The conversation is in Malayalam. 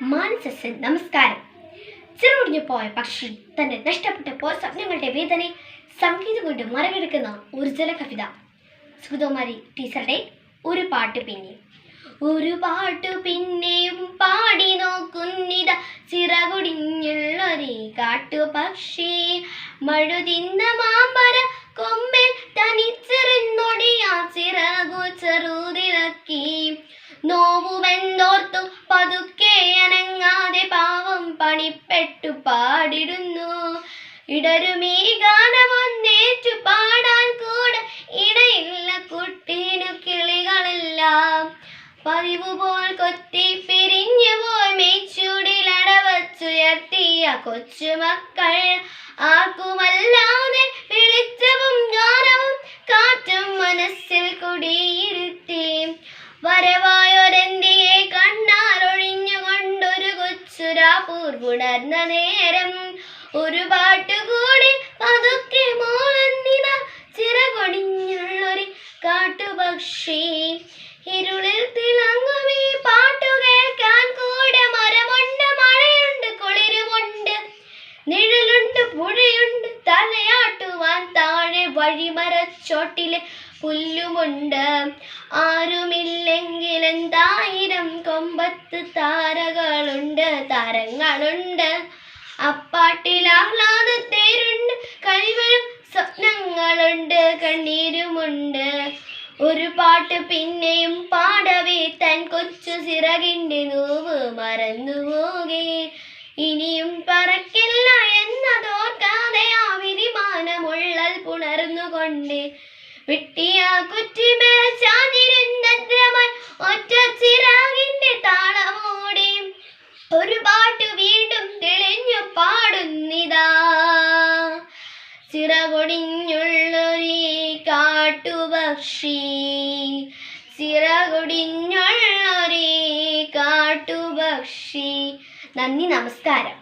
മാനസസൻ നമസ്കാരം. ചെറുകുടിഞ്ഞു പോയ പക്ഷി തന്നെ നഷ്ടപ്പെട്ട പോയ സ്വപ്നങ്ങളുടെ വേദന സംഗീതം കൊണ്ട് മറികടക്കുന്ന ഊർജല കവിത സുഗതകുമാരി ടീച്ചറുടെ ഒരു പാട്ട് പിന്നെ. ഒരു പാട്ടു പിന്നെയും പാടി നോക്കുന്നിത ചിറകുടിഞ്ഞുള്ളൊരേ കാട്ടുപക്ഷി. മഴുതിന്ന പണിപ്പെട്ടു പാടിടുന്നു. ഇടരുമീ ഗാനമൊന്നേറ്റു പാടാൻ കൂടെ ഇടയില്ല കുട്ടീനു കിളികളെല്ലാം. പതിവ് പോൽ കൊത്തി പിരിഞ്ഞു പോയി മേച്ചൂടിലടവച്ചുയർത്തിയ കൊച്ചുമക്കൾ ആർക്കുമല്ലാതെ വെളിച്ചവും ഗാനവും കാറ്റും മനസ്സിൽ കുടിയിരുത്തി. വരവായൊരെന്തിയെ കൊച്ചുരാപൂർവുണർന്ന നേരം ഒരു പാട്ടുകൂടി പതുക്കെ മോളന്നിത ചിറകൊടിഞ്ഞുള്ളൊരു കാട്ടുപക്ഷി. ഇരുളിൽ തിളങ്ങും ഈ പാട്ടു കേൾക്കാൻ കൂടെ മരമുണ്ട് മഴയുണ്ട് കുളിരുമുണ്ട്. നിഴലുണ്ട് പുഴയുണ്ട് തലയാട്ടുവാൻ താഴെ വഴിമരച്ചോട്ടിലെ പുല്ലുമുണ്ട്. ആരുമില്ലെങ്കിൽ എന്തായിരം കൊമ്പത്ത് താരകളുണ്ട് താരങ്ങളുണ്ട്. അപ്പാട്ടിൽ ആഹ്ലാദത്തേരുണ്ട് കഴിവഴും സ്വപ്നങ്ങളുണ്ട് കണ്ണീരുമുണ്ട്. ഒരു പാട്ട് പിന്നെയും പാടവേ തൻ കൊച്ചു ചിറകിന്റെ നോവ് മറന്നു പോകേ. ഇനിയും പറക്കില്ല എന്നതോർക്കാതെ ആ വിരിമാനമുള്ളൽ പുണർന്നുകൊണ്ട് വിട്ടിയ കുറ്റിമേൽ ചാഞ്ഞിരുന്നദ്രമായി ഒറ്റ ചിറാകിന്റെ താളമോടെ ഒരു പാട്ട് വീണ്ടും തെളിഞ്ഞു പാടുന്നിതാ. ചിറകൊടിഞ്ഞുള്ളൊരീ കാട്ടുപക്ഷി ചിറകൊടിഞ്ഞുള്ളൊരു കാട്ടുപക്ഷി. നന്ദി നമസ്കാരം.